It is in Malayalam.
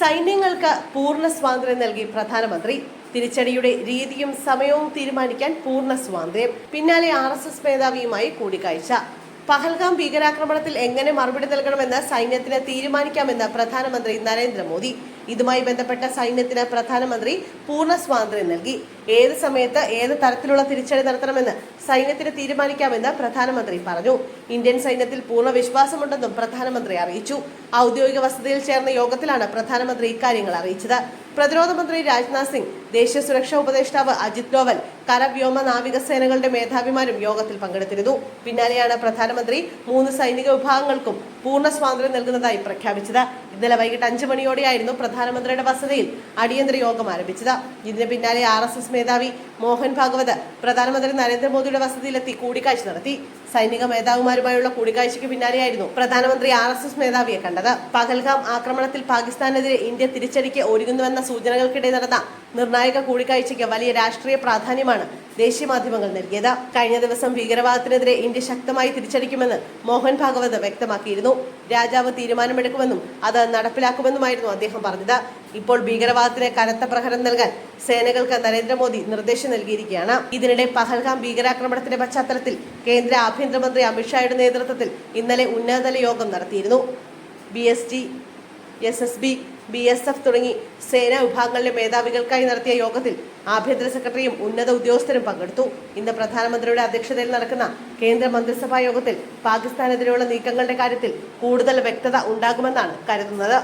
സൈന്യങ്ങൾക്ക് പൂർണ സ്വാതന്ത്ര്യം നൽകി പ്രധാനമന്ത്രി. തിരിച്ചടിയുടെ രീതിയും സമയവും തീരുമാനിക്കാൻ പൂർണ സ്വാതന്ത്ര്യം. പിന്നാലെ ആർ എസ് എസ് മേധാവിയുമായി കൂടിക്കാഴ്ച. പഹൽഗാം ഭീകരാക്രമണത്തിൽ എങ്ങനെ മറുപടി നൽകണമെന്ന് സൈന്യത്തിന് തീരുമാനിക്കാമെന്ന് പ്രധാനമന്ത്രി നരേന്ദ്രമോദി. ഇതുമായി ബന്ധപ്പെട്ട സൈന്യത്തിന് പ്രധാനമന്ത്രി പൂർണ സ്വാതന്ത്ര്യം നൽകി. ഏത് സമയത്ത് ഏത് തരത്തിലുള്ള തിരിച്ചടി നടത്തണമെന്ന് സൈന്യത്തിന് തീരുമാനിക്കാമെന്ന് പ്രധാനമന്ത്രി പറഞ്ഞു. ഇന്ത്യൻ സൈന്യത്തിൽ പൂർണ വിശ്വാസമുണ്ടെന്നും പ്രധാനമന്ത്രി അറിയിച്ചു. ഔദ്യോഗിക വസതിയിൽ ചേർന്ന യോഗത്തിലാണ് പ്രധാനമന്ത്രി ഇക്കാര്യങ്ങൾ അറിയിച്ചത്. പ്രതിരോധ മന്ത്രി രാജ്നാഥ് സിംഗ് ദേശീയ സുരക്ഷാ ഉപദേഷ്ടാവ് അജിത് ഡോവൽ കര വ്യോമ നാവിക സേനകളുടെ മേധാവിമാരും യോഗത്തിൽ പങ്കെടുത്തിരുന്നു. പിന്നാലെയാണ് പ്രധാനമന്ത്രി മൂന്ന് സൈനിക വിഭാഗങ്ങൾക്കും പൂർണ സ്വാതന്ത്ര്യം നൽകുന്നതായി പ്രഖ്യാപിച്ചത്. ഇന്നലെ വൈകിട്ട് അഞ്ചു മണിയോടെയായിരുന്നു പ്രധാനമന്ത്രിയുടെ വസതിയിൽ അടിയന്തര യോഗം ആരംഭിച്ചത്. ഇതിന് പിന്നാലെ ആർ എസ് എസ് മേധാവി മോഹൻ ഭാഗവത് പ്രധാനമന്ത്രി നരേന്ദ്രമോദിയുടെ വസതിയിലെത്തി കൂടിക്കാഴ്ച നടത്തി. സൈനിക മേധാവിമാരുമായുള്ള കൂടിക്കാഴ്ചയ്ക്ക് പിന്നാലെയായിരുന്നു പ്രധാനമന്ത്രി ആർ എസ് എസ് മേധാവിയെ കണ്ടത്. പകൽഗാം ആക്രമണത്തിൽ പാകിസ്ഥാനെതിരെ ഇന്ത്യ തിരിച്ചടിക്ക് ഒരുങ്ങുന്നുവെന്ന സൂചനകൾക്കിടെ നടന്ന നിർണായക കൂടിക്കാഴ്ചയ്ക്ക് വലിയ രാഷ്ട്രീയ പ്രാധാന്യമാണ് ദേശീയ മാധ്യമങ്ങൾ നൽകിയത്. കഴിഞ്ഞ ദിവസം ഭീകരവാദത്തിനെതിരെ ഇന്ത്യ ശക്തമായി തിരിച്ചടിക്കുമെന്ന് മോഹൻ ഭാഗവത് വ്യക്തമാക്കിയിരുന്നു. രാജാവ് തീരുമാനമെടുക്കുമെന്നും അത് നടപ്പിലാക്കുമെന്നുമായിരുന്നു അദ്ദേഹം പറഞ്ഞത്. ഇപ്പോൾ ഭീകരവാദത്തിന് കനത്ത പ്രഹരം നൽകാൻ സേനകൾക്ക് നരേന്ദ്രമോദി നിർദ്ദേശം നൽകിയിരിക്കുകയാണ്. ഇതിനിടെ പഹൽഗാം ഭീകരാക്രമണത്തിന്റെ പശ്ചാത്തലത്തിൽ കേന്ദ്ര ആഭ്യന്തരമന്ത്രി അമിത്ഷായുടെ നേതൃത്വത്തിൽ ഇന്നലെ ഉന്നതതല യോഗം നടത്തിയിരുന്നു. B S S B B S F തുടങ്ങി സേനാ വിഭാഗങ്ങളിലെ മേധാവികൾക്കായി നടത്തിയ യോഗത്തിൽ ആഭ്യന്തര സെക്രട്ടറിയും ഉന്നത ഉദ്യോഗസ്ഥരും പങ്കെടുത്തു. ഇന്ന് പ്രധാനമന്ത്രിയുടെ അധ്യക്ഷതയിൽ നടക്കുന്ന കേന്ദ്ര മന്ത്രിസഭാ യോഗത്തിൽ പാകിസ്ഥാനെതിരെയുള്ള നീക്കങ്ങളുടെ കാര്യത്തിൽ കൂടുതൽ വ്യക്തത ഉണ്ടാകുമെന്നാണ് കരുതുന്നത്.